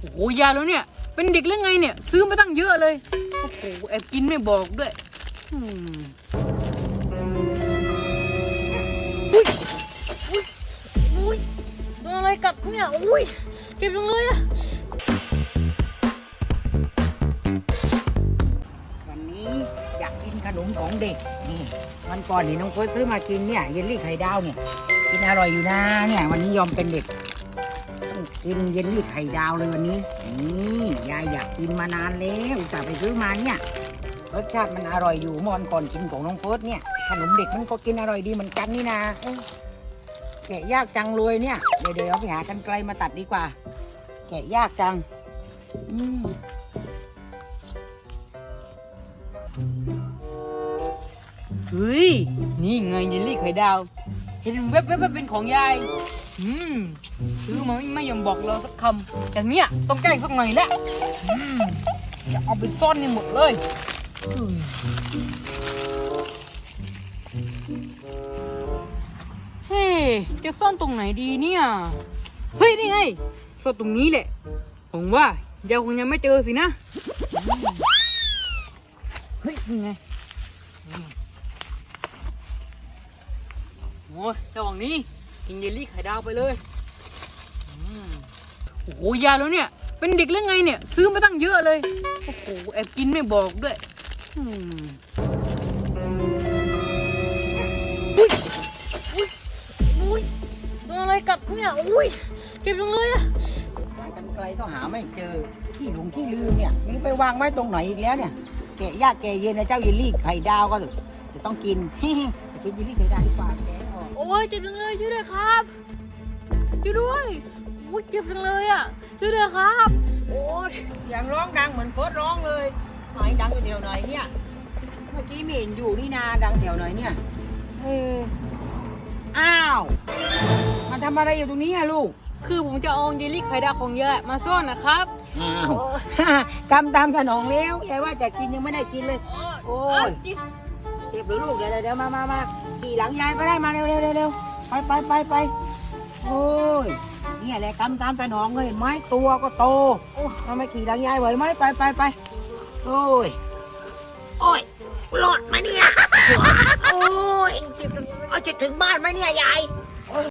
โอ้โหยาแล้วเนี่ย เป็นเด็กหรือไงเนี่ย ซื้อมาตั้งเยอะเลย โอ้โหแอบกินไม่บอกด้วยอืมอุ้ยอุ้ยอุ้ยโดนอะไรกัดเนี่ยอุ้ยเจ็บจังเลยอะวันนี้อยากกินขนมของเด็กนี่วันก่อนนี่น้องเฟิร์สซื้อมากินเนี่ยเยลลี่ไข่ดาวเนี่ยกินอร่อยอยู่นะเนี่ยวันนี้ยอมเป็นเด็กต้อง กินเยลลี่ไข่ดาวเลยวันนี้ นี่ยายอยากกินมานานแล้วอุตส่าห์ไปซื้อมาเนี่ย รสชาติมันอร่อยอยู่มอนก่อนกินของน้องเฟิร์สเนี่ยขนมเด็กมันก็กินอร่อยดีเหมือนกันนี่นะแกะยากจังเลยเนี่ย เดี๋ยวเดี๋ยวไปหากันไกลมาตัดดีกว่า แกะยากจัง อืมเฮ้ย นี่ไงเยลลี่ไข่ดาว ห็นแวบๆว่าเป็นของยาย อืมซื้อมาไม่ไม่ยอมบอกเราสักคำอย่างเนี้ยต้องแกล้งสักหน่อยแหละอืมจะเอาไปซ่อนในหมดเลยเฮ้ยจะซ่อนตรงไหนดีเนี่ย เฮ้ยนี่ไงซ่อนตรงนี้แหละ ผมว่าเดี๋ยวคงยังไม่เจอสินะ เฮ้ยนี่ไง โอ้ยระหว่างนี้กินเยลลี่ไข่ดาวไปเลยอืมโอ้โหยาแล้วเนี่ย เป็นเด็กหรือไงเนี่ย ซื้อมาตั้งเยอะเลย โอ้โหแอบกินไม่บอกด้วยอืมอุ้ยอุ้ยอุ้ยโดนอะไรกัดเนี่ยอุ้ยเจ็บจังเลยอะหากันไกลก็หาไม่เจอขี้หลงขี้ลืมเนี่ยไม่รู้ไปวางไว้ตรงไหนอีกแล้วเนี่ยแกะยากแกะเย็นนะเจ้าเยลลี่ไข่ดาวก็จะต้องกิน ไปกินเยลลี่ไข่ดาวดีกว่าแก ออกโอ้ยเจ็บจังเลยช่วยด้วยครับช่วยด้วยอุ้ยเจ็บจังเลยอะช่วยด้วยครับ โอ้ยเสียงร้องดังเหมือนเฟิร์สร้องเลยหน่อยดังอยู่แถวไหนเนี่ย เมื่อกี้ไม่เห็นอยู่นี่นาดังแถวไหนเนี่ยเอออ้าวมาทำอะไรอยู่ตรงนี้อะลูกคือผมจะเอาเยลลี่ไข่ดาวของยายมาซ่อนนะครับอ้าวกำตามสนองแล้วยายว่าจะกินยังไม่ได้กินเลย โอ้ยจิ๊บ เจ็บหรือลูกเดี๋ยวเดี๋ยวมามามาขี่หลังยายก็ได้มาเร็วเร็วเร็วเร็วไปไปไปไปโอ้ยเนี่ยแหละกำตามสนองเลยเห็นไหมตัวก็โตโอ้ทำไมขี่หลังยายไหวไหมไปไปไปโอ้ยโอ้ยรอดไหมเนี่ยโอ้ยเจ็บจังเลยเอาจะถึงบ้านไหมเนี่ยยาย